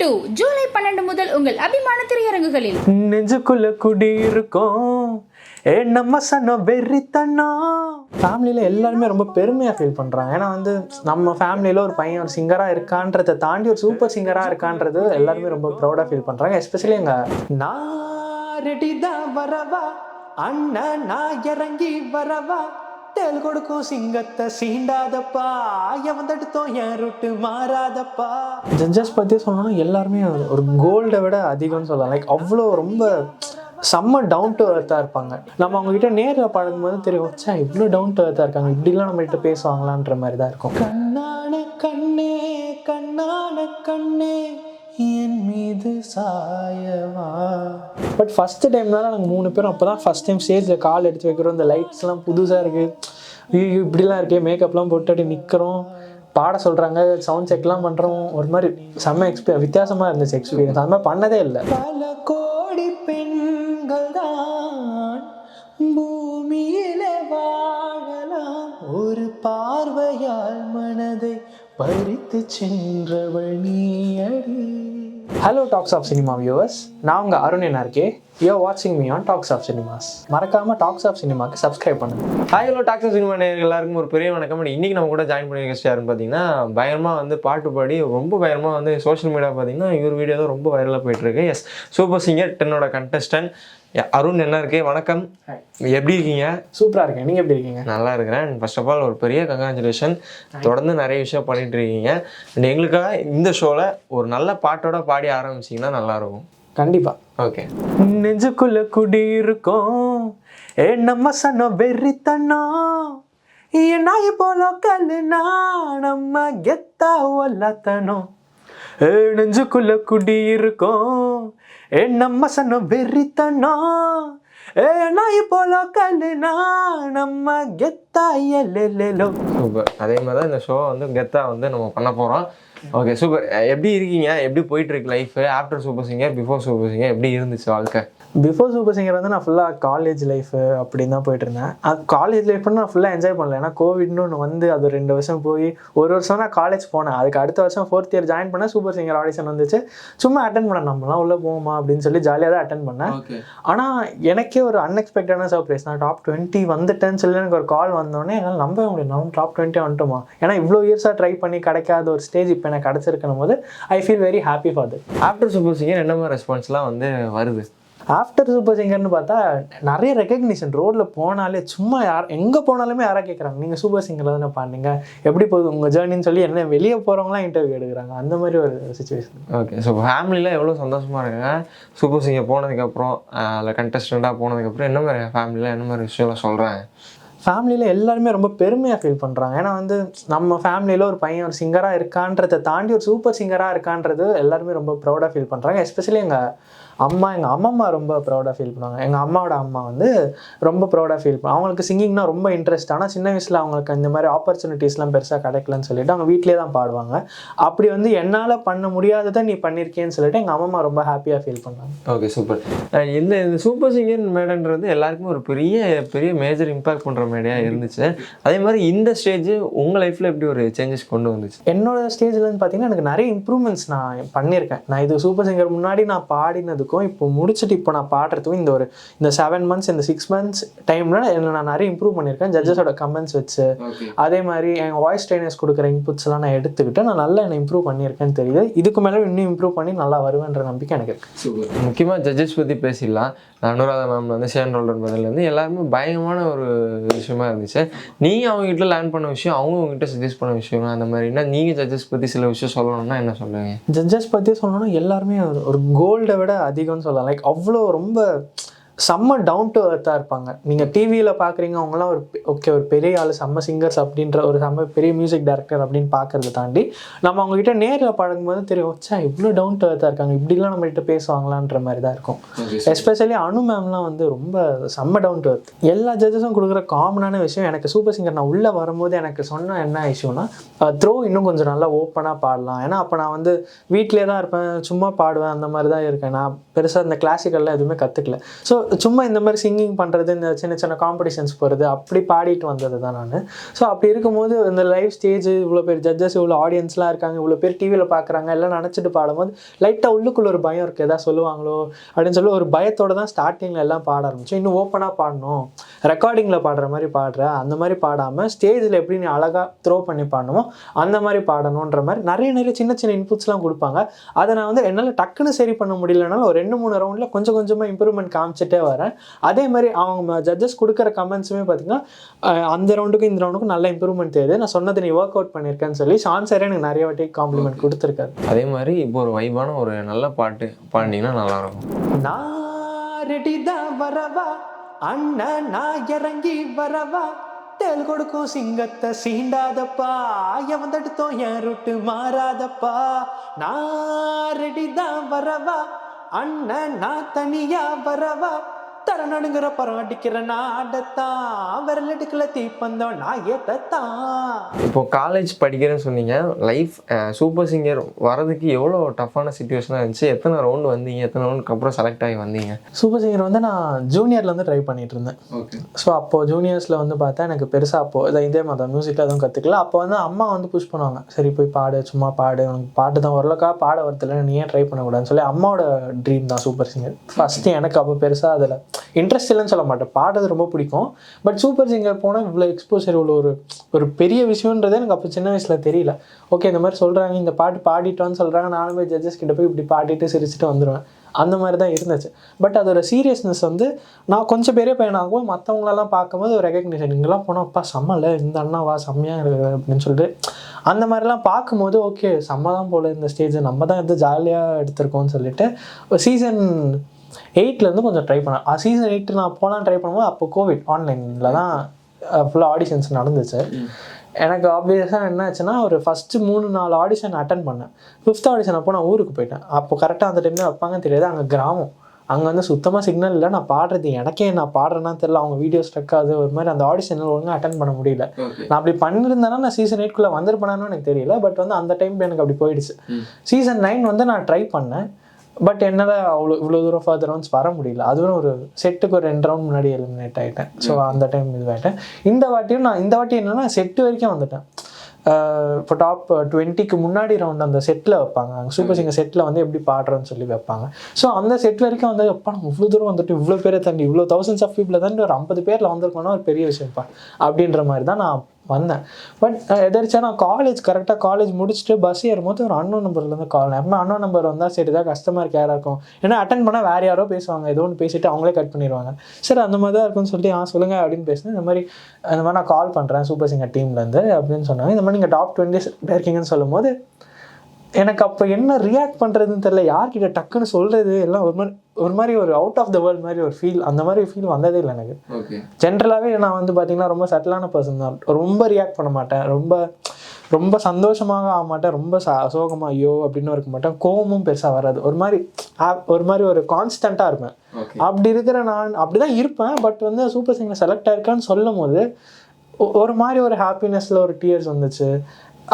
Two July பன்னெண்டு முதல் உங்கள் அபிமான திரையரங்குகளில். நெஞ்சுக்குள்ள குடி இருக்கும். ஏ நம்ம சனம் வெறித்தனம் ஃபேமிலியில் எல்லாருமே ரொம்ப பெருமையாக ஃபீல் பண்ணுறாங்க ஏன்னா வந்து நம்ம ஃபேமிலியில் ஒரு பையன் ஒரு சிங்கராக இருக்கான்றதை தாண்டி ஒரு சூப்பர் சிங்கராக இருக்கான்றது எல்லாருமே ரொம்ப ப்ரௌடாக ஃபீல் பண்ணுறாங்க எஸ்பெஷலி எங்கள் நான் ரெடி தான் வரவா அண்ணன் நான் இறங்கி வரவா தேல் கொடுக்கும் சிங்கத்தை சீண்டாதப்பா. எவன் தடுத்தோம் என் ரூட்டு மாறாதப்பா. ஜட்ஜஸ் பற்றி சொல்லணும்னா எல்லாருமே ஒரு கோல்டை விட அதிகம்னு சொல்லலாம். லைக் அவ்வளோ ரொம்ப செம்ம டவுன் டு எர்த்தாக இருப்பாங்க. நம்ம அவங்ககிட்ட நேரில் பழகும்போது தெரியும் வச்சா இவ்வளோ டவுன் டு எர்த்தாக இருக்காங்க. இப்படிலாம் நம்மகிட்ட பேசுவாங்களான்ற மாதிரி தான் இருக்கும். கண்ணான கண்ணே கண்ணான கண்ணே. என் மீது சாயவா? பட் ஃபஸ்ட்டு டைம்னால நாங்கள் மூணு பேரும் அப்போ தான் ஃபஸ்ட் டைம் ஸ்டேஜில் கால் எடுத்து வைக்கிறோம். இந்த லைட்ஸ்லாம் புதுசாக இருக்குது ஐயோ இப்படிலாம் இருக்கே. மேக்கப்லாம் போட்டு அப்படி நிற்கிறோம் பாட சொல்கிறாங்க சவுண்ட் செக்லாம் பண்ணுறோம் ஒரு மாதிரி செம்ம எக்ஸ்பீரியன் வித்தியாசமாக இருந்துச்சு எக்ஸ்பீரியன்ஸ் அது மாதிரி பண்ணதே இல்லை. பல கோடி பெண்கள் தான் பூமியில வாழலாம். ஒரு பார்வையால் மனதை பறித்து சென்றவள் நீயடி. Hello talks of cinema viewers நான் உங்கள் அருண் என்ன இருக்கே? யோ வாட்சிங் me on talks of cinemas மறக்காமல் டாக்ஸ் ஆஃப் சினிமாக்கு சப்ஸ்கிரைப் பண்ணுங்க. ஹாய் ஹலோ ஆஃப் சினிமா நேயர்கள். எல்லாருக்கும் ஒரு பெரிய வணக்கம். இன்னைக்கு நம்ம கூட ஜாயின் பண்ணி கெஸ்ட் யாருன்னு பார்த்தீங்கன்னா பயங்கரமாக வந்து பாட்டு பாடி ரொம்ப பயங்கரமாக வந்து சோஷியல் மீடியா பார்த்தீங்கன்னா இவர் வீடியோ தான் ரொம்ப வைரலாக போயிட்டுருக்கு எஸ் சூப்பர் சிங்கர் டென்னோட கண்டஸ்டன்ட் அருண் என்ன இருக்கு? வணக்கம். எப்படி இருக்கீங்க? சூப்பராக இருக்கேன். நீங்கள் எப்படி இருக்கீங்க? நல்லா இருக்கிறேன். ஃபர்ஸ்ட் ஆஃப் ஆல் ஒரு பெரிய கங்க்ராச்சுலேஷன் தொடர்ந்து நிறைய விஷயம் பண்ணிட்டு இருக்கீங்க. அண்ட் எங்களுக்காக இந்த ஷோவில் ஒரு நல்ல பாட்டோட பாடி ஆரம்பிச்சிங்கன்னா நல்லாயிருக்கும். கண்டிப்பாக ஓகே நெஞ்சுக்குள்ள குடி இருக்கும் ஏ நம்ம சனம் வெறித்தனம் என் நாய் போல கல்லுனா நம்ம கெத்தா ஒல்லாத்தனம் ஏ நெஞ்சுக்குள்ள குடி இருக்கும் ஏ நம்ம சனம் வெறித்தனம் ஏ நாய் போல கல்லுனா? நம்ம கெத்தா எல்லெல்லோ சூப்பர் அதே மாதிரி தான் இந்த ஷோ வந்து கெத்தாக வந்து நம்ம பண்ண போகிறோம் ஓகே சூப்பர் எப்படி இருக்கீங்க? எப்படி போயிட்டு இருக்கு life after super singer before super singer எப்படி இருந்துச்சு வாழ்க்கை? பிஃபோர் சூப்பர் சிங்கர் வந்து நான் ஃபுல்லாக காலேஜ் லைஃபு அப்படின்னு தான் போயிட்டு இருந்தேன் அது காலேஜ் லைஃப் நான் ஃபுல்லாக என்ஜாய் பண்ணல. ஏன்னா கோவிட்னு ஒன்று வந்து அது ரெண்டு வருஷம் போய் ஒரு வருஷம் நான் காலேஜ் போனேன். அதுக்கு அடுத்த வருஷம் ஃபோர்த் இயர் ஜாயின் பண்ணேன் சூப்பர் சிங்கர் ஆடிஷன் வந்துச்சு. சும்மா அட்டன் பண்ணேன் நம்மலாம் உள்ளே போவோமா அப்படின்னு சொல்லி ஜாலியாக தான் அட்டன் பண்ணேன். ஆனால் எனக்கே ஒரு அன்எக்ஸ்பெக்டடான சர்ப்ரைஸ் நான் டாப் டுவெண்ட்டி வந்துட்டேன்னு சொல்லி எனக்கு ஒரு கால் வந்தோடனே என்னால் நம்பவே முடியும் நம்ம டாப் டுவெண்ட்டி வந்துட்டோமா? ஏன்னா இவ்வளோ இயர்ஸாக ட்ரை பண்ணி கிடைக்காத ஒரு ஸ்டேஜ் இப்போ எனக்கு கிடச்சிருக்கணும் போது I feel very happy for that after super singer என்ன மாதிரி ரெஸ்பான்ஸ்லாம் வந்து வருது? ஆஃப்டர் சூப்பர் சிங்கர்னு பார்த்தா நிறைய ரெக்கக்னிஷன் ரோட்டில் போனாலே சும்மா யார் எங்கே போனாலுமே யாராக கேட்குறாங்க நீங்கள் சூப்பர் சிங்கரில் தானே பாடுங்க எப்படி போகுது உங்கள் ஜேர்னின்னு சொல்லி என்ன வெளியே போகிறவங்களாம் இன்டர்வியூ எடுக்கிறாங்க. அந்த மாதிரி ஒரு சுச்சுவேஷன் ஓகே ஸோ ஃபேமிலியில் எவ்வளோ சந்தோஷமாக இருக்காங்க? சூப்பர் சிங்கர் போனதுக்கப்புறம் அதில் கண்டஸ்டண்ட்டாக போனதுக்கப்புறம் என்ன மாதிரி ஃபேமிலியில் என்ன மாதிரி விஷயம்லாம் சொல்கிறாங்க ஃபேமிலியில் எல்லாருமே ரொம்ப பெருமையாக ஃபீல் பண்ணுறாங்க ஏன்னா வந்து நம்ம ஃபேமிலியில் ஒரு பையன் ஒரு சிங்கராக இருக்கான்றதை தாண்டி ஒரு சூப்பர் சிங்கராக இருக்கான்றது எல்லாருமே ரொம்ப ப்ரௌடாக ஃபீல் பண்ணுறாங்க எஸ்பெஷலி எங்கள் அம்மா எங்கள் அம்மம்மா ரொம்ப ப்ரௌடாக ஃபீல் பண்ணுவாங்க. எங்கள் அம்மாவோட அம்மா வந்து ரொம்ப ப்ரௌடாக ஃபீல் பண்ணுவாங்க அவங்களுக்கு சிங்கிங்னா ரொம்ப இன்ட்ரெஸ்ட் ஆனால் சின்ன வயசில் அவங்களுக்கு இந்த மாதிரி ஆப்பர்ச்சுனிட்டிஸ்லாம் பெருசாக கிடைக்கலன்னு சொல்லிட்டு அவங்க வீட்டிலே தான் பாடுவாங்க. அப்படி வந்து என்னால் பண்ண முடியாததை நீ பண்ணியிருக்கேன்னு சொல்லிட்டு எங்கள் அம்மம்மா ரொம்ப ஹாப்பியாக ஃபீல் பண்ணாங்க ஓகே சூப்பர் இந்த இந்த சூப்பர் சிங்கர் மேடன்றது எல்லாருக்குமே ஒரு பெரிய பெரிய மேஜர் இம்பாக்ட் பண்ணுற மேடையாக இருந்துச்சு. அதே மாதிரி இந்த ஸ்டேஜ் உங்கள் லைஃப்பில் எப்படி ஒரு சேஞ்சஸ் கொண்டு வந்துச்சு? என்னோட ஸ்டேஜ்லன்னு பார்த்தீங்கன்னா எனக்கு நிறைய இம்ப்ரூவ்மெண்ட்ஸ் நான் பண்ணியிருக்கேன் நான் இது சூப்பர் சிங்கர் முன்னாடி நான் பாடினதுக்கும் இப்போ முடிச்சுட்டு இப்போ நான் பாடுறதுக்கும் இந்த ஒரு இந்த செவன் மந்த்ஸ் இந்த சிக்ஸ் மந்த்ஸ் டைமில் என்ன நான் நிறைய இம்ப்ரூவ் பண்ணியிருக்கேன். ஜட்ஜஸோட கமெண்ட்ஸ் வச்சு. அதே மாதிரி எங்கள் வாய்ஸ் ட்ரைனர்ஸ் கொடுக்குற இன்புட்ஸ் எல்லாம் நான் எடுத்துக்கிட்டு நான் நல்லா என்ன இம்ப்ரூவ் பண்ணியிருக்கேன்னு தெரியுது. இதுக்கு மேலே இன்னும் இம்ப்ரூவ் பண்ணி நல்லா வருவேன்ற நம்பிக்கை எனக்கு இருக்கு. சூப்பர் முக்கியமாக ஜட்ஜஸ் பற்றி பேசிடலாம். அனுராதா மேம் வந்து ஷேன் ரோல்டர் பதிலேருந்து எல்லாருமே பயங்கரமான ஒரு விஷயமா இருந்துச்சு. நீங்கள் அவங்ககிட்ட லேர்ன் பண்ண விஷயம் அவங்க உங்ககிட்ட சஜஸ்ட் பண்ண விஷயம் அந்த மாதிரினா நீங்கள் ஜட்ஜஸ் பற்றி சில விஷயம் சொல்லணும்னா என்ன சொல்லுவீங்க? ஜட்ஜஸ் பற்றி சொல்லணும்னா எல்லாருமே ஒரு கோல்டை விட அதிகம்னு சொல்லலாம். லைக் அவ்வளோ ரொம்ப செம்ம டவுன் டு எர்த்தாக இருப்பாங்க. நீங்கள் டிவியில் பார்க்குறீங்க அவங்களாம் ஒரு ஓகே ஒரு பெரிய ஆள் செம்ம சிங்கர்ஸ் அப்படின்ற ஒரு செம்ம பெரிய மியூசிக் டைரக்டர் அப்படின்னு பார்க்கறத தாண்டி நம்ம அவங்ககிட்ட நேரில் பழகும்போது தெரியும் வச்சா இவ்வளோ டவுன் டு எர்த்தாக இருக்காங்க. இப்படிலாம் நம்மகிட்ட பேசுவாங்களான்ற மாதிரி தான் இருக்கும். எஸ்பெஷலி அனு மேம்லாம் வந்து ரொம்ப செம்ம டவுன் டு எர்த் எல்லா ஜட்ஜஸும் கொடுக்குற காமனான விஷயம் எனக்கு சூப்பர் சிங்கர் நான் உள்ளே வரும்போது எனக்கு சொன்ன என்ன இஷ்யூனா த்ரோ இன்னும் கொஞ்சம் நல்லா ஓப்பனாக பாடலாம். ஏன்னா அப்போ நான் வந்து வீட்டிலே தான் இருப்பேன் சும்மா பாடுவேன் அந்த மாதிரி தான் இருக்கேன். நான் பெருசாக இந்த கிளாசிக்கல்லாம் எதுவுமே கற்றுக்கல ஸோ சும்மா இந்த மாதிரி சிங்கிங் பண்ணுறது இந்த சின்ன சின்ன காம்படிஷன்ஸ் போகிறது அப்படி பாடிட்டு வந்தது தான் நான். ஸோ அப்படி இருக்கும்போது இந்த லைவ் ஸ்டேஜ் இவ்வளோ பேர் ஜட்ஜஸ் இவ்வளோ ஆடியன்ஸ்லாம் இருக்காங்க இவ்வளோ பேர் டிவியில் பார்க்குறாங்க எல்லாம் நினச்சிட்டு பாடும்போது லைட்டாக உள்ளுக்குள்ளே ஒரு பயம் இருக்குது எதாவது சொல்லுவாங்களோ அப்படின்னு சொல்லி ஒரு பயத்தோட தான் ஸ்டார்டிங்கில் எல்லாம் பாட ஆரம்பிச்சோம். இன்னும் ஓப்பனாக பாடணும். ரெக்கார்டிங்கில் பாடுற மாதிரி பாடுற அந்த மாதிரி பாடாமல் ஸ்டேஜில் எப்படி நீ அழகாக த்ரோ பண்ணி பாடணுமோ அந்த மாதிரி பாடணுன்ற மாதிரி நிறைய நிறைய சின்ன சின்ன இன்புட்ஸ்லாம் கொடுப்பாங்க. அதை நான் வந்து என்னால் டக்குன்னு சரி பண்ண முடியலனாலும் ஒரு ரெண்டு மூணு ரவுண்டில் கொஞ்சம் கொஞ்சமாக இம்ப்ரூவ்மெண்ட் காமிச்சிட்டு வரேன். அதே மாதிரி அவங்க ஜட்ஜஸ் கொடுக்குற கமெண்ட்ஸுமே பார்த்தீங்கன்னா அந்த ரவுண்டுக்கும் இந்த ரவுண்டுக்கும் நல்ல இம்ப்ரூவ்மெண்ட் தெரியுது. நான் சொன்னது நீ ஒர்க் அவுட் பண்ணியிருக்கேன்னு சொல்லி ஷான் சாரே எனக்கு நிறைய வாட்டி காம்ப்ளிமெண்ட் கொடுத்துருக்காரு. அதே மாதிரி இப்போ ஒரு வைபான ஒரு நல்ல பாட்டு பாடினீங்கன்னா நல்லா இருக்கும். நான் ரெடி தான் வரவா அண்ணன் நான் இறங்கி வரவா தேல் கொடுக்கும் சிங்கத்தை சீண்டாதப்பா எவன் தடுத்தோம் என் ரூட்டு மாறாதப்பா நான் ரெடி தான் வரவா அண்ணன் நான் தனியா வரவா? தர நடுங்குற பரம் அடிக்கிற நாடத்தான் விரல் எடுக்கல தீப்பந்தம் நான் ஏத்தத்தான் இப்போ காலேஜ் படிக்கிறேன்னு சொன்னீங்க லைஃப் சூப்பர் சிங்கர் வரதுக்கு எவ்வளோ டஃப்பான சுச்சுவேஷனாக இருந்துச்சு? எத்தனை ரவுண்டு வந்தீங்க? எத்தனை ரவுண்டுக்கு அப்புறம் செலக்ட் ஆகி வந்தீங்க? சூப்பர் சிங்கர் வந்து நான் ஜூனியர்ல வந்து ட்ரை பண்ணிட்டு இருந்தேன். ஓகே ஸோ அப்போது ஜூனியர்ஸில் வந்து பார்த்தா எனக்கு பெருசாக அப்போது இதை இதே மாதிரி மியூசிக்கில் எதுவும் கற்றுக்கல அப்போ வந்து அம்மா வந்து புஷ் பண்ணுவாங்க. சரி போய் பாடு சும்மா பாடு உனக்கு பாட்டு தான் ஓரளவுக்கா பாட வரதில்ல நீ ஏன் ட்ரை பண்ணக்கூடாதுன்னு சொல்லி அம்மாவோட ட்ரீம் தான் சூப்பர் சிங்கர் ஃபஸ்ட்டு எனக்கு அப்போ பெருசாக அதில் இன்ட்ரெஸ்ட் இல்லைன்னு சொல்ல மாட்டேன். பாடுறது ரொம்ப பிடிக்கும். பட் சூப்பர் சிங்கர் போனால் இவ்வளோ எக்ஸ்போசர் இவ்வளோ ஒரு ஒரு பெரிய விஷயன்றதே எனக்கு அப்போ சின்ன வயசில் தெரியல. ஓகே இந்த மாதிரி சொல்கிறாங்க இந்த பாட்டு பாடிட்டோன்னு சொல்கிறாங்க நானும் போய் ஜட்ஜஸ் கிட்ட போய் இப்படி பாடிட்டு சிரிச்சுட்டு வந்துடுவேன் அந்த மாதிரி தான் இருந்துச்சு. பட் அதோட சீரியஸ்னஸ் வந்து நான் கொஞ்சம் பெரிய பையனாகவும் மற்றவங்களெல்லாம் பார்க்கும்போது ஒரு ரெகக்னிஷன் இங்கெல்லாம் போனால் அப்பா செம்மல இந்த அண்ணாவா செம்மையாக இருக்கு அப்படின்னு சொல்லிட்டு அந்த மாதிரிலாம் பார்க்கும்போது ஓகே செம்ம தான் போல இந்த ஸ்டேஜ் நம்ம தான் எடுத்து ஜாலியாக எடுத்திருக்கோம்னு சொல்லிட்டு சீசன் எயிட்லேருந்து கொஞ்சம் ட்ரை பண்ணேன் சீசன் எயிட் நான் போகலான்னு ட்ரை பண்ணும்போது அப்போ கோவிட் ஆன்லைனில் தான் ஃபுல்லாக ஆடிஷன்ஸ் நடந்துச்சு. எனக்கு ஆப்வியஸாக என்ன ஆச்சுன்னா ஒரு ஃபஸ்ட்டு மூணு நாலு ஆடிஷன் அட்டன் பண்ணேன். ஃபிஃப்த் ஆடிஷன் அப்போ நான் ஊருக்கு போயிட்டேன். அப்போ கரெக்டாக அந்த டைமில் வைப்பாங்கன்னு தெரியாது அங்கே கிராமம். அங்கே வந்து சுத்தமாக சிக்னல் இல்லை நான் பாடுறது. எனக்கே நான் பாடுறேன்னா தெரியல அவங்க வீடியோ ஸ்ட்ரக் ஆகுது ஒரு மாதிரி அந்த ஆடிஷன் ஒழுங்காக அட்டன் பண்ண முடியல. நான் அப்படி பண்ணியிருந்தேன்னா நான் சீசன் எயிட்குள்ளே வந்திருப்பேனான்னு எனக்கு தெரியல பட் வந்து அந்த டைம் எனக்கு அப்படி போயிடுச்சு. சீசன் நைன் வந்து நான் ட்ரை பண்ணேன். பட் என்னால் அவ்வளோ இவ்வளோ தூரம் ஃபர்தர் ரவுண்ட்ஸ் வர முடியல. அதுவும் ஒரு செட்டுக்கு ஒரு ரெண்டு ரவுண்ட் முன்னாடி எலிமினேட் ஆகிட்டேன் ஸோ அந்த டைம் இதுவாகிட்டேன் இந்த வாட்டியும் நான் இந்த வாட்டி என்னன்னா செட்டு வரைக்கும் வந்துட்டேன். இப்போ டாப் டுவெண்ட்டிக்கு முன்னாடி ரவுண்ட் அந்த செட்டில் வைப்பாங்க. அங்கே சூப்பர் சிங்கர் செட்டில் வந்து எப்படி பாடுறோன்னு சொல்லி வைப்பாங்க. ஸோ அந்த செட் வரைக்கும் வந்து எப்பா நம்ம இவ்வளோ தூரம் வந்துட்டு இவ்வளோ பேரை தாண்டி இவ்வளோ தௌசண்ட்ஸ் ஆஃப் பீப்பிள் தாண்டி ஒரு ஐம்பது பேரில் வந்திருக்கோன்னா ஒரு பெரிய விஷயம்ப்பா. அப்படின்ற மாதிரி தான் நான் வந்தேன். பட் எதாச்சும் நான் காலேஜ் கரெக்டாக காலேஜ் முடிச்சுட்டு பஸ் ஏறும்போது ஒரு அன்னோன் நம்பர்லேருந்து கால் எப்போ அன்னோன் நம்பர் வந்தால் சரி தான் கஸ்டமர் கேராக இருக்கும். ஏன்னா அட்டன் பண்ணால் வேறு யாரோ பேசுவாங்க. ஏதோ ஒன்று பேசிட்டு அவங்களே கட் பண்ணிடுவாங்க. சரி அந்த மாதிரி தான் இருக்கும்னு சொல்லிட்டு ஆ சொல்லுங்கள் அப்படின்னு பேசினேன். இந்த மாதிரி இந்த மாதிரி நான் கால் பண்ணுறேன் சூப்பர் சிங்கர் டீம்லேருந்து அப்படின்னு சொன்னாங்க. இந்த மாதிரி நீங்கள் டாப் டுவெண்ட்டி இருக்கீங்கன்னு சொல்லும்போது எனக்கு அப்போ என்ன ரியாக்ட் பண்ணுறதுன்னு தெரியல. யார்கிட்ட டக்குன்னு சொல்கிறது எல்லாம் ஒரு மாதிரி ஒரு மாதிரி ஒரு அவுட் ஆஃப் த வேர்ல்ட் மாதிரி ஒரு ஃபீல் அந்த மாதிரி ஃபீல் வந்ததே இல்லை எனக்கு. ஜென்ரலாகவே நான் வந்து பார்த்தீங்கன்னா ரொம்ப செட்டிலான பர்சன் தான். ரொம்ப ரியாக்ட் பண்ண மாட்டேன். ரொம்ப ரொம்ப சந்தோஷமாக ஆக மாட்டேன். ரொம்ப சோகமாக ஐயோ அப்படின்னு இருக்க மாட்டேன். கோவமும் பெருசாக வராது. ஒரு மாதிரி ஒரு மாதிரி ஒரு கான்ஸ்டண்ட்டாக இருப்பேன். அப்படி இருக்கிற நான் அப்படி தான் இருப்பேன். பட் வந்து சூப்பர் சிங்கர் செலக்ட் ஆயிருக்கான்னு சொல்லும் போது ஒரு மாதிரி ஒரு ஹாப்பினஸில் ஒரு டியர்ஸ் வந்துச்சு.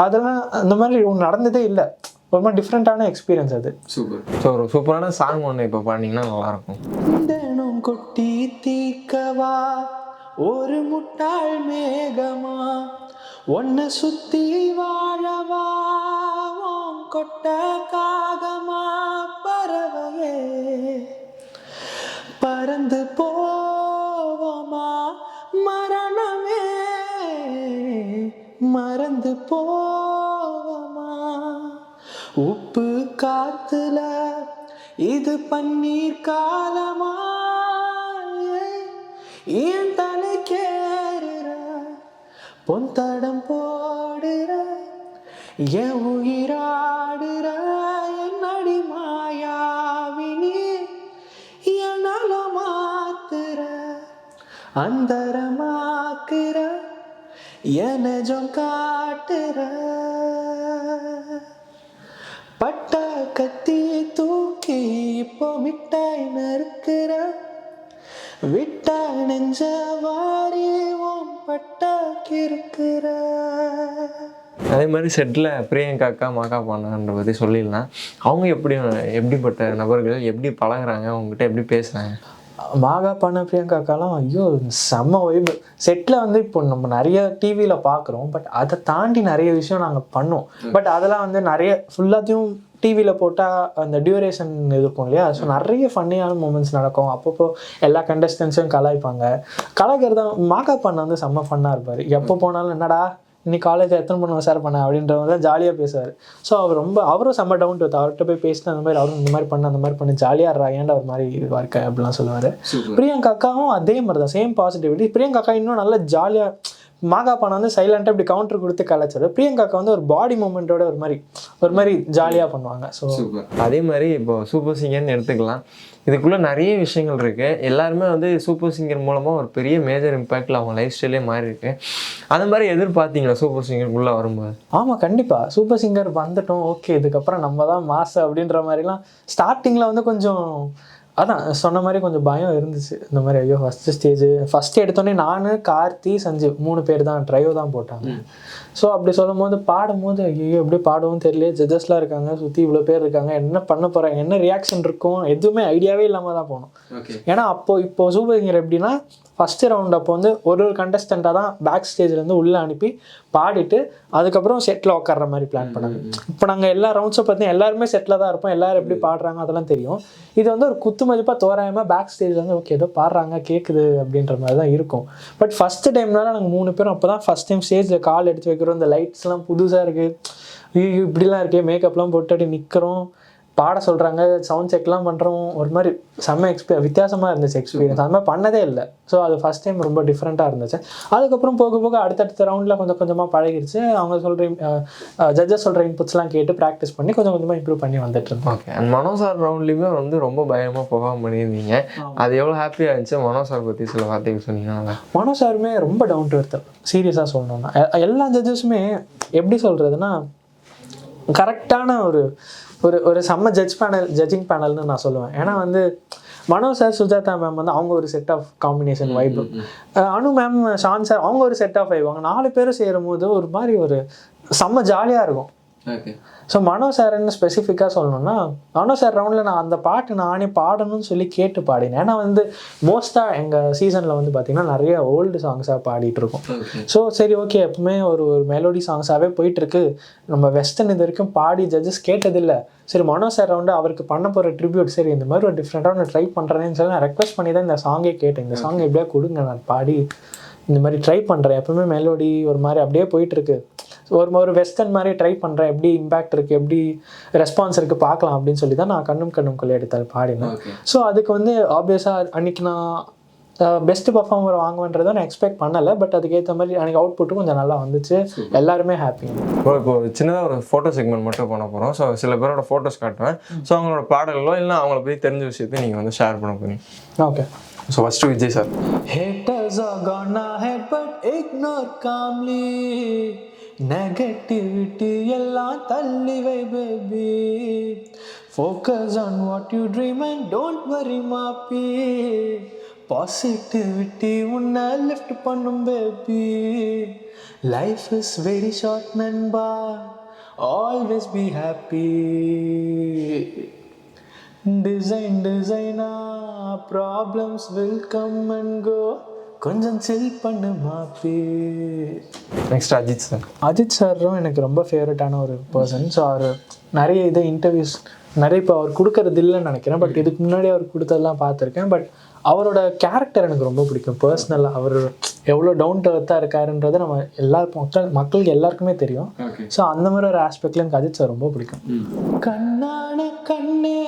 அதெல்லாம் அந்த மாதிரி நடந்ததே இல்லை. ஒரு மாதிரி டிஃப்ரெண்ட்டான எக்ஸ்பீரியன்ஸ் அது. சூப்பர் ஸோ ஒரு சூப்பரான சாங் ஒன்று இப்போ பாடினீங்கன்னா நல்லாயிருக்கும். தினம் கொட்டி தீக்கவா ஒரு முட்டாள் மேகமா ஒன்ன சுத்தி வாழவா கொட்ட காகமா பறவையே. பறந்து போவோமா மரணமே. மறந்து போவோமா உப்பு காத்துல இது பன்னீர் காலமா? என் தலை கேறுற? பொன் தடம் போடுற? என் உயிராடுற? என் அடி மாயாவினி என் மாத்துற அந்தரமாக்குற? என் நெஜம் காட்டுற? தூக்கி இப்போ மிட்டாய் நறுக்கிற. விட்டா நெஞ்ச வாரி உன் பட்ட கிறுக்கிற அதே மாதிரி செட்டில் பிரியங்கா அக்கா மாக்கா பாண்டான்ற பற்றி சொல்லிடலாம். அவங்க எப்படி எப்படிப்பட்ட நபர்கள் எப்படி பழகுறாங்க அவங்ககிட்ட எப்படி பேசுகிறாங்க மாகா பண்ண பிரியங்காக்கெல்லாம் ஐயோ செம்ம வைப். செட்டில் வந்து இப்போ நம்ம நிறைய டிவியில் பார்க்குறோம் பட் அதை தாண்டி நிறைய விஷயம் நாங்கள் பண்ணோம் பட் அதெல்லாம் வந்து நிறைய ஃபுல்லாத்தையும் டிவியில் போட்டால் அந்த டியூரேஷன் இருக்கும் இல்லையா? ஸோ நிறைய ஃபன்னியான மூமெண்ட்ஸ் நடக்கும். அப்பப்போ எல்லா கண்டஸ்டன்ஸும் கலாய்ப்பாங்க. கலாய்க்கிறது மாகா பண்ண வந்து செம்ம ஃபன்னாக இருப்பார். எப்போ போனாலும் என்னடா இன்னைக்கு காலேஜ் எத்தனை பண்ண சார் பண்ண? அப்படின்றவங்க தான் ஜாலியாக பேசுவார். ஸோ அவர் ரொம்ப அவரும் செம்ம டவுன் டு அவர்கிட்ட போய் பேசிட்டு அந்த மாதிரி அவரும் இந்த மாதிரி பண்ண அந்த மாதிரி பண்ணி ஜாலியாக இருறா ஏன்டா ஒரு மாதிரி இதுவாக இருக்க? அப்படிலாம் சொல்லுவார். பிரியங்கா அக்காவும் அதே மாதிரி தான் சேம் பாசிட்டிவிட்டி பிரியங்கா அக்கா இன்னும் நல்லா ஜாலியாக மாகா பானை வந்து சைலண்டாக இப்படி கவுண்டர் கொடுத்து கலாச்சாரு பிரியங்கா அக்கா வந்து ஒரு பாடி மூமெண்ட்டோட ஒரு மாதிரி ஒரு மாதிரி ஜாலியாக பண்ணுவாங்க. ஸோ அதே மாதிரி இப்போ சூப்பர் சிங்கர்னு எடுத்துக்கலாம். இதுக்குள்ளே நிறைய விஷயங்கள் இருக்குது எல்லாருமே வந்து சூப்பர் சிங்கர் மூலமாக ஒரு பெரிய மேஜர் இம்பேக்டில் அவங்க லைஃப் ஸ்டைலே மாறி இருக்கு. அந்த மாதிரி எதிர்பார்த்தீங்களா சூப்பர் சிங்கருக்குள்ளே வரும்போது? ஆமாம் கண்டிப்பாக சூப்பர் சிங்கர் வந்துட்டோம் ஓகே இதுக்கப்புறம் நம்ம தான் மாசு அப்படின்ற மாதிரிலாம் ஸ்டார்டிங்கில் வந்து கொஞ்சம் அதான் சொன்ன மாதிரி கொஞ்சம் பயம் இருந்துச்சு. இந்த மாதிரி ஐயோ ஃபஸ்ட்டு ஸ்டேஜ் ஃபஸ்ட்டு எடுத்தோடனே நான் கார்த்தி சஞ்சீவ் மூணு பேர் தான் ட்ரைவ் தான் போட்டாங்க. ஸோ அப்படி சொல்லும் போது பாடும்போது ஐயோ எப்படி பாடவும் தெரியல ஜட்ஜஸ்லாம் இருக்காங்க சுற்றி இவ்வளோ பேர் இருக்காங்க என்ன பண்ண போகிறாங்க என்ன ரியாக்ஷன் இருக்கும் எதுவுமே ஐடியாவே இல்லாமல் தான் போனோம். ஏன்னா அப்போ இப்போ சூப்பர் சிங்கர் எப்படின்னா ஃபஸ்ட்டு ரவுண்ட் அப்போ வந்து ஒரு ஒரு கண்டஸ்டண்ட்டாக தான் பேக் ஸ்டேஜ்லேருந்து உள்ளே அனுப்பி பாடிட்டு அதுக்கப்புறம் செட்டில் உட்கார்ற மாதிரி பிளான் பண்ணாங்க. இப்போ நாங்கள் எல்லா ரவுண்ட்ஸும் பார்த்தீங்கன்னா எல்லாருமே செட்டில் தான் இருப்போம். எல்லாரும் எப்படி பாடுறாங்க அதெல்லாம் தெரியும். இது வந்து ஒரு குத்து மதிப்பாக தோராயமாக பேக் ஸ்டேஜ்லேருந்து ஓகே ஏதோ பாடுறாங்க கேட்குது அப்படின்ற மாதிரி தான் இருக்கும். பட் ஃபஸ்ட்டு டைம்னால நாங்கள் மூணு பேரும் அப்போ தான் ஃபஸ்ட் டைம் ஸ்டேஜில் கால் எடுத்து வைக்கிறோம். இந்த லைட்ஸ்லாம் புதுசாக இருக்குது இப்படிலாம் இருக்கே. மேக்கப்லாம் போட்டு நிற்கிறோம் பாட சொல்கிறாங்க சவுண்ட் செக்லாம் பண்ணுறோம் ஒரு மாதிரி செம்ம எக்ஸ்பீ வித்தியாசமாக இருந்துச்சு எக்ஸ்பீரியன்ஸ் அந்த மாதிரி பண்ணதே இல்லை. ஸோ அது ஃபஸ்ட் டைம் ரொம்ப டிஃப்ரெண்ட்டாக இருந்துச்சு. அதுக்கப்புறம் போக போக அடுத்தடுத்த ரவுண்டில் கொஞ்சம் கொஞ்சமாக பழகிருச்சு. அவங்க சொல்கிற ஜட்ஜஸ் சொல்கிற இன்புட்ஸ்லாம் கேட்டு ப்ராக்டிஸ் பண்ணி கொஞ்சம் கொஞ்சமாக இம்ப்ரூவ் பண்ணி வந்துட்டு இருந்தோம். ஓகே அண்ட் மனோ சார் ரவுண்ட்லேயுமே வந்து ரொம்ப பயமாக பெர்ஃபார்ம் பண்ணியிருந்தீங்க. அது எவ்வளோ ஹாப்பியாக இருந்துச்சு? மனோ சார் பற்றி சில வார்த்தைகள் சொன்னீங்கன்னா மனோ சாருமே ரொம்ப டவுன் டு எர்த்தர் சீரியஸாக சொல்லணும்னா. எல்லா ஜட்ஜஸுமே எப்படி சொல்கிறதுனா கரெக்டான ஒரு ஒரு ஒரு செம்ம ஜட்ஜ் பேனல் ஜட்ஜிங் பேனல்னு நான் சொல்லுவேன். ஏன்னா வந்து மனோ சார் சுஜாதா மேம் வந்து அவங்க ஒரு செட் ஆஃப் காம்பினேஷன் வைப்பு அனு மேம் ஷான் சார் அவங்க ஒரு செட் ஆஃப் வைப் அவங்க நாலு பேரும் சேரும் போது ஒரு மாதிரி ஒரு செம்ம ஜாலியாக இருக்கும். ஸோ மனோ சார்ன்னு ஸ்பெசிஃபிக்காக சொல்லணும்னா மனோ சார் ரவுண்டில் நான் அந்த பாட்டு நானே பாடணும்னு சொல்லி கேட்டு பாடினேன். ஏன்னா வந்து மோஸ்ட்டாக எங்கள் சீசனில் வந்து பார்த்திங்கன்னா நிறைய ஓல்டு சாங்ஸாக பாடிட்டு இருக்கோம். ஸோ சரி ஓகே எப்பவுமே ஒரு ஒரு மெலோடி சாங்ஸாகவே போயிட்டுருக்கு. நம்ம வெஸ்டர்ன் இது வரைக்கும் பாடி ஜட்ஜஸ் கேட்டதில்லை. சரி மனோ சார் ரவுண்டு அவருக்கு பண்ண போகிற ட்ரிபியூட் சரி இந்த மாதிரி ஒரு டிஃப்ரெண்ட்டாக ஒன்று ட்ரை பண்ணுறேன்னு சொல்லி நான் ரெக்வஸ்ட் பண்ணி தான் இந்த சாங்கே கேட்டேன். இந்த சாங் எப்படியா கொடுங்க நான் பாடி இந்த மாதிரி ட்ரை பண்ணுறேன் எப்பவுமே மெலோடி ஒரு மாதிரி அப்படியே போயிட்டுருக்கு. ஒரு ஒரு வெஸ்டர்ன் மாதிரி ட்ரை பண்ணுறேன் எப்படி இம்பேக்ட் இருக்குது எப்படி ரெஸ்பான்ஸ் இருக்குது பார்க்கலாம் அப்படின்னு சொல்லி தான் நான் கண்ணும் கண்ணும் கொள்ளை எடுத்தால் பாடினேன். ஸோ அதுக்கு வந்து ஆப்வியஸாக அன்னைக்கு நான் பெஸ்ட் பர்ஃபார்மர் வாங்குவேன்றதை நான் எக்ஸ்பெக்ட் பண்ணலை. பட் அதுக்கேற்ற மாதிரி அன்றைக்கி அவுட்புட்டும் கொஞ்சம் நல்லா வந்துச்சு. எல்லாருமே ஹாப்பி இப்போ இப்போ ஒரு சின்னதாக ஒரு ஃபோட்டோ செக்மெண்ட் மட்டும் பண்ண போகிறோம் ஸோ சில பேரோட ஃபோட்டோஸ் காட்டுவேன். ஸோ அவங்களோட பாடல்களோ இல்லை அவங்கள பற்றி தெரிஞ்ச விஷயத்தை நீங்கள் வந்து ஷேர் பண்ண போறீங்க. Okay so first Vijay sir Haters are gonna hate but ignore calmly. Negativity எல்லாம் தள்ளி வை baby focus on what you dream and don't worry மாப்பி positivity உன்னை லிஃப்ட் பண்ணும் baby life is very short நண்பா ஆல்வேஸ் பி ஹாப்பி டிசைன் டிசைனா problems will come and go கொஞ்சம் chill பண்ணு மாப்பி next Ajith sir Ajith சாரும் எனக்கு ரொம்ப ஃபேவரட்டான ஒரு பர்சன் ஸோ அவர் நிறைய இது இன்டர்வியூஸ் நிறைய இப்போ அவர் கொடுக்கறது இல்லைன்னு நினைக்கிறேன். பட் இதுக்கு முன்னாடி அவர் கொடுத்ததெல்லாம் பார்த்துருக்கேன். பட் அவரோட கேரக்டர் எனக்கு ரொம்ப பிடிக்கும். பர்சனலாக அவர் எவ்வளோ டவுன் டு எர்த்தாக இருக்காருன்றது நம்ம எல்லா மக்கள் மக்களுக்கு எல்லாருக்குமே தெரியும். ஸோ அந்த மாதிரி ஒரு ஆஸ்பெக்ட்ல எனக்கு அஜித் சார் ரொம்ப பிடிக்கும். கண்ணான கண்ணே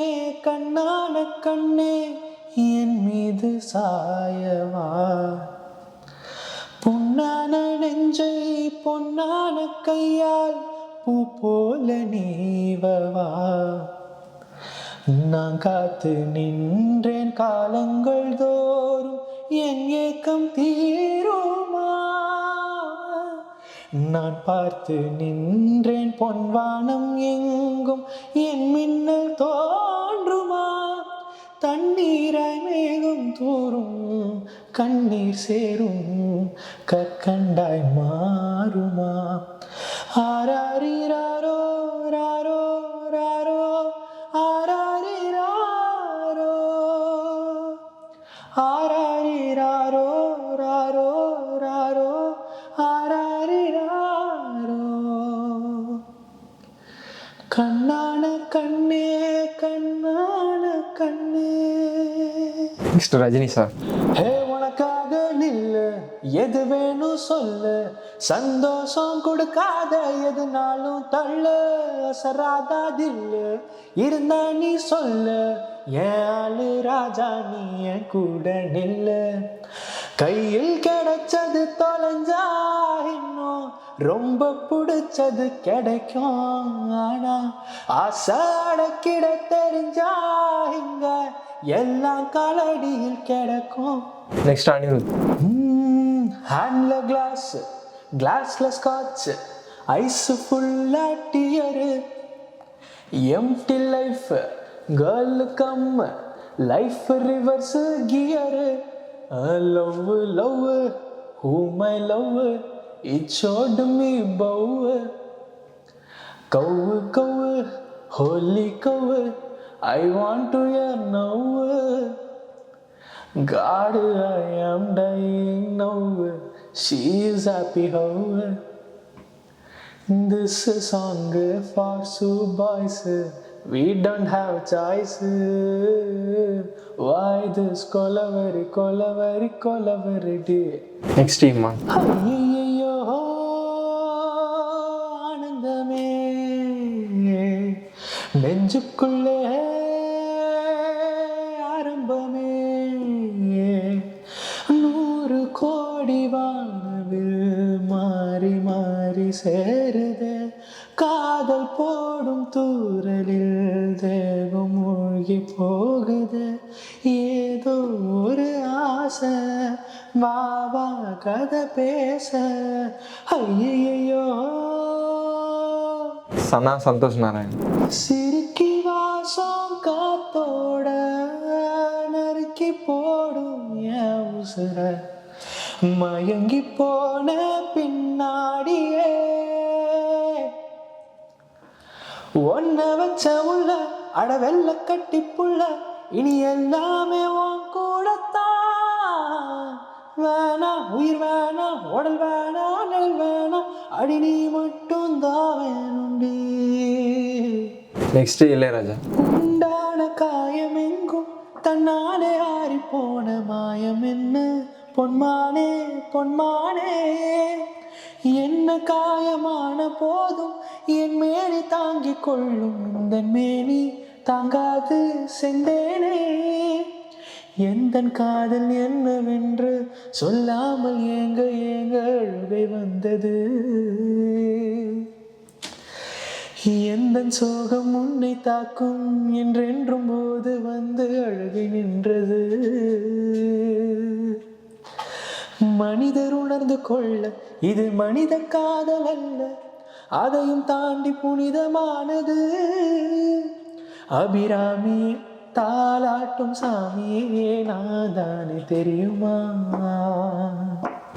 கண்ணான கண்ணே. என் மீது சாயவா? பொன்னான நெஞ்சை பொன்னான கையால் பூ போல நீவவா? நான் காத்து நின்றேன் காலங்கள் தோறும் என் ஏக்கம் தீருமா? நான் பார்த்து நின்றேன் பொன்வானம் எங்கும் என் மின் கண்ணீர் சேரும் கற்கண்டாய் மாறுமா? ஆராரிராரோ ராரோ ராரோ ஆராரிராரோ? ஆராரிராரோ ராரோ ராரோ ஆராரிராரோ? கண்ணான கண்ணே கண்ணான கண்ணே. Mister Rajini sir. ஹே எது வேணும் சொல்லு. சந்தோஷம் கொடுக்காத எதுனாலும் தள்ளு. அசராதா தில்லு. இருந்தா நீ சொல்லு. ஏன் ஆளு ராஜா நீ என் கூட நில்லு. கையில் கிடைச்சது தொலைஞ்சா இன்னும் ரொம்ப பிடிச்சது கிடைக்கும். ஆனா ஆசை அடக்கிட தெரிஞ்சா இங்க எல்லாம் காலடியில் கிடக்கும். நெக்ஸ்ட் அனிருத் ஹேண்டில் கிளாஸ் கிளாஸில் ஸ்காட்ச் ஐஸு ஃபுல்லாக tear empty life girl come life reverse gear love love who my love it me pow cow cow holy cow I want to your now God, I am dying now. She is happy how. This is song for Sue boys. We don't have choice. Why this kolaveri kolaveri kolaveri day? Next Imman ஐயையோ ஆனந்தமே நெஞ்சுக்குள்ளே மாவா கதை பேச. ஐயையோ சனா சந்தோஷ் நாராயண் சிரிக்கி வாசம் காத்தோட நறுக்கி போடும் என் உசுர. மயங்கி போன பின்னாடியே. ஒன்ன வச்ச உள்ள அட வெள்ள கட்டி புள்ள இனி எல்லாமே உன் கூடத்தான். வேணா உயிர் வேணா உடல் வேணா நெல் வேணா அடி நீ மட்டும் தான் வேணுண்டி நெக்ஸ்ட் இளையராஜா. உண்டான காயம் எங்கும்? தன்னாலே ஆறி போன மாயம் என்ன? பொன்மானே பொன்மானே. என்ன காயமான போதும்? என் மேனி தாங்கிக் கொள்ளும் இந்த மேனி தாங்காது செந்தேனே. எந்த காதல் என்னவென்று சொல்லாமல் ஏங்க ஏங்க அழுகை வந்தது? எந்த சோகம் உன்னை தாக்கும் என்றென்றும் போது வந்து அழுகை நின்றது? மனிதர் உணர்ந்து கொள்ள இது மனித காதல் அல்ல அதையும் தாண்டி புனிதமானது. அபிராமி தாலாட்டும் சாமியே நான் தானே தெரியுமா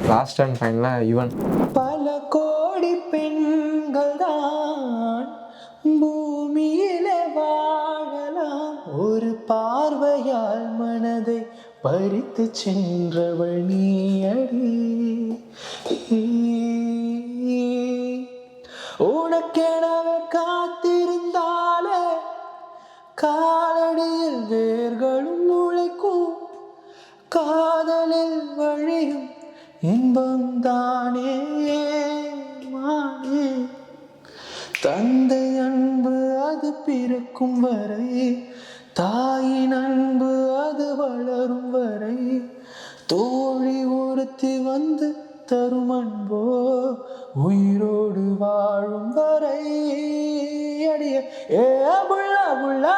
லாஸ்ட் அண்ட் ஃபைனலாக யுவன் பல கோடி பெண்கள் தான் பூமியிலே வாழலாம். ஒரு பார்வையால் மனதை பறித்து சென்றவள் நீ அடி உனக்கெனவே காத்திருந்தாலே காலடியில் வேர்களும் முளைக்கும் காதலில் வழியும் இன்பம் தானே மானே. தந்தை அன்பு அது பிறக்கும் வரை தாயின் அன்பு அது வளரும் வரை. தோழி ஒருத்தி வந்து தரும் அன்போ உயிரோடு வாழும் வரை. அடிய ஏ புள்ளா புள்ளா